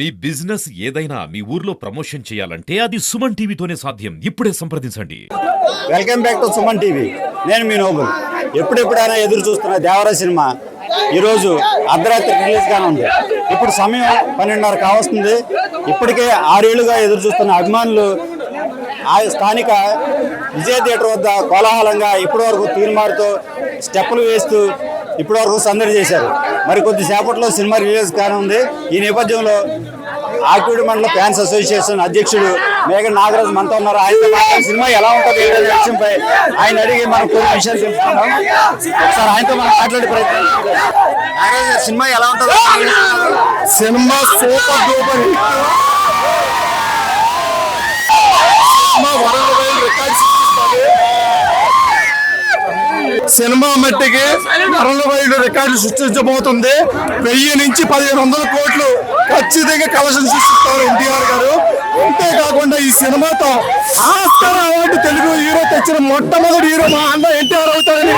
మీ business ఏదైనా మీ ఊర్లో promotion చేయాలంటే అది సుమన్ టీవీతోనే సాధ్యం. ఇప్పుడే సంప్రదించండి. Welcome back to Suman TV. నేను మీ నోబుల్. ఎప్పుడెప్పుడైనా ఎదురు చూస్తున్న దేవర సినిమా ఈరోజు అర్ధరాత్రి రిలీజ్గానే ఉంది. ఇప్పుడు సమయం పన్నెండున్నర కావస్తుంది. ఇప్పటికే ఆరేళ్ళుగా ఎదురు చూస్తున్న అభిమానులు ఆ స్థానిక విజయ థియేటర్ వద్ద కోలాహలంగా ఇప్పటివరకు తీర్మారుతో స్టెప్పులు వేస్తూ ఇప్పటివరకు సందడి చేశారు. మరి కొద్దిసేపట్లో సినిమా రిలీజ్ కానుంది. ఈ నేపథ్యంలో ఆకివీడు మండల ఫ్యాన్స్ అసోసియేషన్ అధ్యక్షుడు మేఘన్ నాగరాజు మనతో ఉన్నారు. ఆయనతో మాట్లాడి సినిమా ఎలా ఉంటుంది ఏంటనే విషయంపై ఆయన అడిగి మనం కొన్ని విషయాలు తెలుసుకుందాం. ఒకసారి ఆయనతో మనం మాట్లాడే ప్రయత్నం. నాగరాజు సినిమా ఎలా ఉంటుంది? Cinema super duper hit cinema world wide record సృష్టిస్తుంది సినిమా మట్టికి వరల్డ్ వైడ్ రికార్డు సృష్టించబోతుంది. వెయ్యి నుంచి పదిహేను వందల కోట్లు ఖచ్చితంగా కలెక్షన్ సృష్టిస్తారు ఎన్టీఆర్ గారు. అంతేకాకుండా ఈ సినిమాతో ఆస్కార్ అవార్డు తెలుగు హీరో తెచ్చిన మొట్టమొదటి హీరో మా అన్న ఎన్టీఆర్ అవుతారని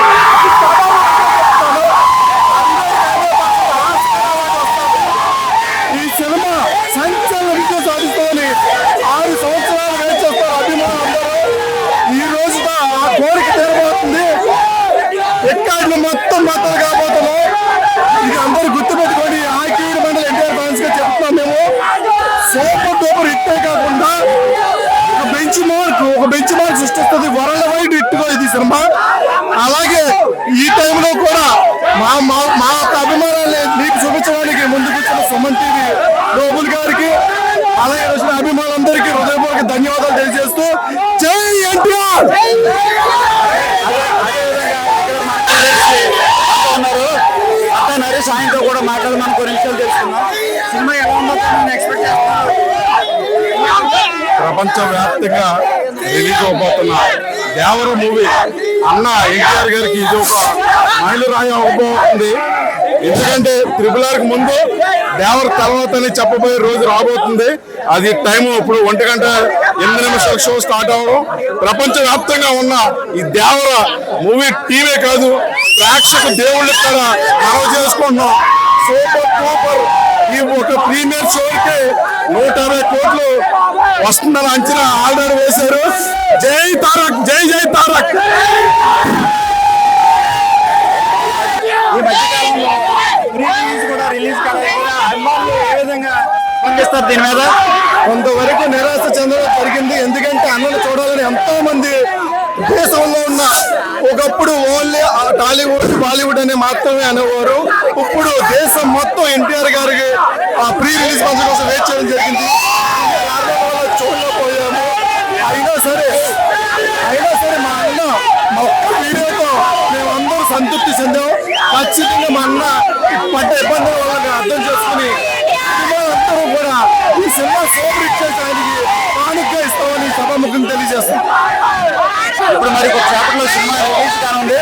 ఈ సినిమా సంచలన విజయం సాధిస్తామని ఆరు సంవత్సరాలు వెయిట్ చేస్తారు అభిమానులందరూ ఈ రోజున ఆ కోరిక తీరబోతుంది రికార్డులు మొత్తం బద్దలు కాబోతున్నాం ఇది అందరూ గుర్తుపెట్టుకోండి ఆకీడు మండలి ఎన్టీఆర్ ఫ్యాన్స్గా చెప్తున్నాం మేము సూపర్ డూపర్ హిట్టే కాకుండా ఒక బెంచ్ మార్క్ ఒక బెంచ్ మార్క్ సృష్టిస్తుంది. వరల్డ్ వైడ్ హిట్గా ఇది సినిమా. అలాగే ఈ టైంలో కూడా మా మా యొక్క అభిమానాన్ని మీకు చూపించడానికి ముందుకు వచ్చిన సుమన్ టీవీ రోబుల్ గారికి అలాగే వచ్చిన అభిమానులందరికీ హృదయపూర్వక ధన్యవాదాలు తెలియజేస్తూ జై ఎన్టీఆర్! నరేష్ ఆయనతో కూడా మాట్లాడి మనం కొన్ని విషయాలు తెలుసుకుందాం. సినిమా ఎలా ఉందో ఎక్స్పెక్ట్ ప్రపంచవ్యాప్తంగా రిలీజ్ అవబోతున్న దేవర మూవీ. అన్న ఎన్టీఆర్ గారికి ఇది ఒక మైలురాయి అవబోతుంది. ఎందుకంటే త్రిపుల్ ఆర్కి ముందు దేవర తర్వాత అని చెప్పబోయే రోజు రాబోతుంది. అది టైం ఇప్పుడు ఒంటి గంట ఎనిమిది నిమిషాల షో స్టార్ట్ అవ్వడం ప్రపంచ వ్యాప్తంగా ఉన్న ఈ దేవర మూవీ టీవే కాదు ప్రేక్షక దేవుళ్ళు కూడా మనవ చేసుకుంటున్నాం. సూపర్ సూపర్ ఈ ఒక ప్రీమియర్ షోకి నూట అరవై కోట్లు వస్తుందని అంచనా ఆల్రెడీ వేశారు. జై తారక్ జై జై తారక్. ఈ మధ్యకాలంలో కూడా రిలీజ్ అభిమానులు ఏ విధంగా పంపిస్తారు దీని మీద? కొంతవరకు నిరాశ చెందడం జరిగింది. ఎందుకంటే అన్నను చూడాలని ఎంతో మంది దేశంలో ఉన్న ఒకప్పుడు ఓన్లీ టాలీవుడ్ బాలీవుడ్ అనే మాత్రమే అనేవారు. ఇప్పుడు దేశం మొత్తం ఎన్టీఆర్ గారికి ఆ ప్రీ రిలీజ్ ఫంక్షన్ కోసం వెయిట్ చేయడం జరిగింది. చూడలేకపోయాము. అయినా సరే అయినా సరే మా అన్న మా ఒక్క వీడియోతో మేమందరూ సంతృప్తి చెందాం. ఖచ్చితంగా మా అన్న పడ్డ ఇబ్బందుల వల్ల అర్థం చేసుకుని అందరూ కూడా ఈ సినిమా సూపర్ హిట్ కానుక ఇస్తామని సభాముఖం తెలియజేస్తాం ఇప్పుడు మరి ఒక చేపట్లో సినిమా రిలీజ్ కానుంది